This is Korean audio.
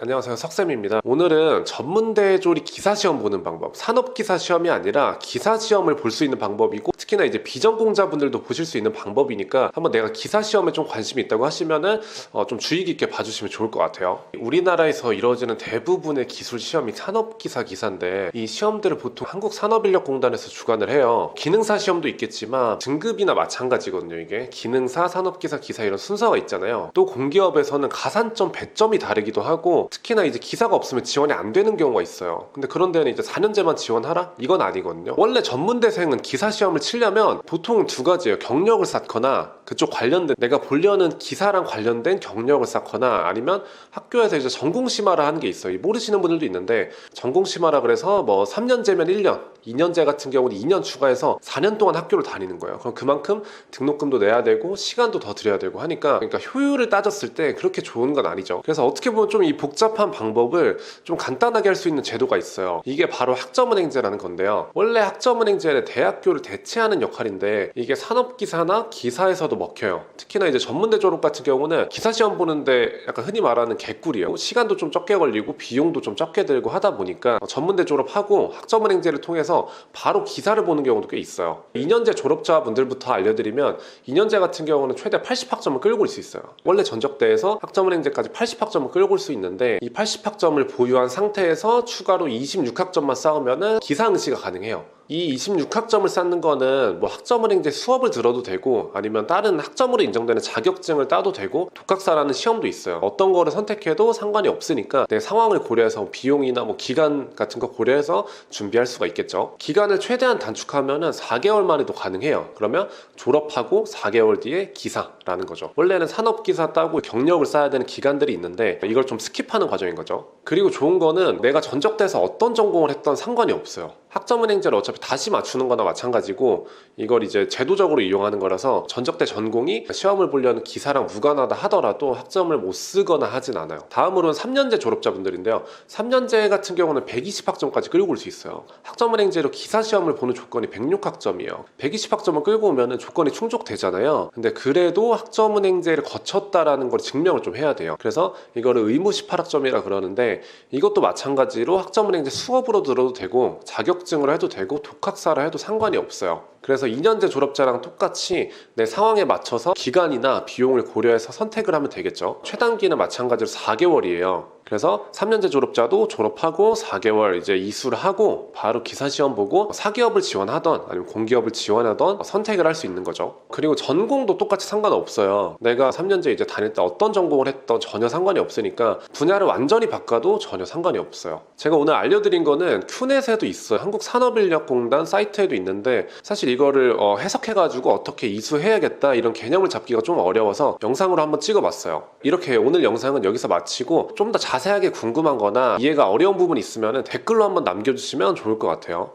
안녕하세요. 석쌤입니다. 오늘은 전문대조리 기사시험 보는 방법. 산업기사 시험이 아니라 기사시험을 볼 수 있는 방법이고 특히나 이제 비전공자분들도 보실 수 있는 방법이니까 한번 내가 기사 시험에 좀 관심이 있다고 하시면은 어, 좀 주의 깊게 봐주시면 좋을 것 같아요 우리나라에서 이루어지는 대부분의 기술 시험이 산업기사 기사인데 이 시험들을 보통 한국산업인력공단에서 주관을 해요 기능사 시험도 있겠지만 등급이나 마찬가지거든요 이게 기능사 산업기사 기사 이런 순서가 있잖아요 또 공기업에서는 가산점 배점이 다르기도 하고 특히나 이제 기사가 없으면 지원이 안 되는 경우가 있어요. 근데 그런 데는 이제 4년제만 지원하라? 이건 아니거든요. 원래 전문대생은 기사 시험을 치려면 보통 두 가지예요. 경력을 쌓거나 그쪽 관련된 내가 보려는 기사랑 관련된 경력을 쌓거나 아니면 학교에서 이제 전공 심화를 하는 게 있어요. 모르시는 분들도 있는데 전공 심화라 그래서 뭐 3년제면 1년, 2년제 같은 경우는 2년 추가해서 4년 동안 학교를 다니는 거예요. 그럼 그만큼 등록금도 내야 되고 시간도 더 들여야 되고 하니까 그러니까 효율을 따졌을 때 그렇게 좋은 건 아니죠. 그래서 어떻게 보면 좀 이 복잡한 방법을 좀 간단하게 할 수 있는 제도가 있어요. 이게 바로 학점은행제라는 건데요. 원래 학점은행제는 대학교를 대체하는 역할인데 이게 산업기사나 기사에서도 먹혀요. 특히나 이제 전문대 졸업 같은 경우는 기사 시험 보는데 약간 흔히 말하는 개꿀이에요. 시간도 좀 적게 걸리고 비용도 좀 적게 들고 하다 보니까 전문대 졸업하고 학점은행제를 통해서 바로 기사를 보는 경우도 꽤 있어요. 2년제 졸업자분들부터 알려드리면 2년제 같은 경우는 최대 80학점을 끌고 올 수 있어요. 원래 전적대에서 학점은행제까지 80학점을 끌고 올 수 있는데 이 80학점을 보유한 상태에서 추가로 26학점만 쌓으면은 기사 응시가 가능해요. 이 26학점을 쌓는 거는 뭐 학점은행제 수업을 들어도 되고 아니면 다른 학점으로 인정되는 자격증을 따도 되고 독학사라는 시험도 있어요. 어떤 거를 선택해도 상관이 없으니까 내 상황을 고려해서 비용이나 뭐 기간 같은 거 고려해서 준비할 수가 있겠죠. 기간을 최대한 단축하면은 4개월 만에도 가능해요. 그러면 졸업하고 4개월 뒤에 기사라는 거죠. 원래는 산업기사 따고 경력을 쌓아야 되는 기간들이 있는데 이걸 좀 스킵하는 과정인 거죠. 그리고 좋은 거는 내가 전적돼서 어떤 전공을 했던 상관이 없어요. 학점은행제를 어차피 다시 맞추는 거나 마찬가지고 이걸 이제 제도적으로 이용하는 거라서 전적대 전공이 시험을 보려는 기사랑 무관하다 하더라도 학점을 못 쓰거나 하진 않아요. 다음으로는 3년제 졸업자분들인데요. 3년제 같은 경우는 120학점까지 끌고 올 수 있어요. 학점은행제로 기사 시험을 보는 조건이 106학점이에요. 120학점을 끌고 오면 조건이 충족되잖아요. 근데 그래도 학점은행제를 거쳤다라는 걸 증명을 좀 해야 돼요. 그래서 이거를 의무 18학점이라 그러는데 이것도 마찬가지로 학점은행제 수업으로 들어도 되고 자격 증으로 해도 되고 독학사를 해도 상관이 없어요. 그래서 2년제 졸업자랑 똑같이 내 상황에 맞춰서 기간이나 비용을 고려해서 선택을 하면 되겠죠. 최단기는 마찬가지로 4개월이에요. 그래서 3년제 졸업자도 졸업하고 4개월 이제 이수를 하고 바로 기사 시험 보고 사기업을 지원하던 아니면 공기업을 지원하던 선택을 할 수 있는 거죠. 그리고 전공도 똑같이 상관없어요. 내가 3년제 이제 다닐 때 어떤 전공을 했던 전혀 상관이 없으니까 분야를 완전히 바꿔도 전혀 상관이 없어요. 제가 오늘 알려드린 거는 큐넷에도 있어요. 한국산업인력공단 사이트에도 있는데 사실 이거를 어, 해석해가지고 어떻게 이수해야겠다 이런 개념을 잡기가 좀 어려워서 영상으로 한번 찍어봤어요. 이렇게 오늘 영상은 여기서 마치고 좀 더 자 세하게 궁금한 거나 이해가 어려운 부분 있으면 댓글로 한번 남겨주시면 좋을 것 같아요.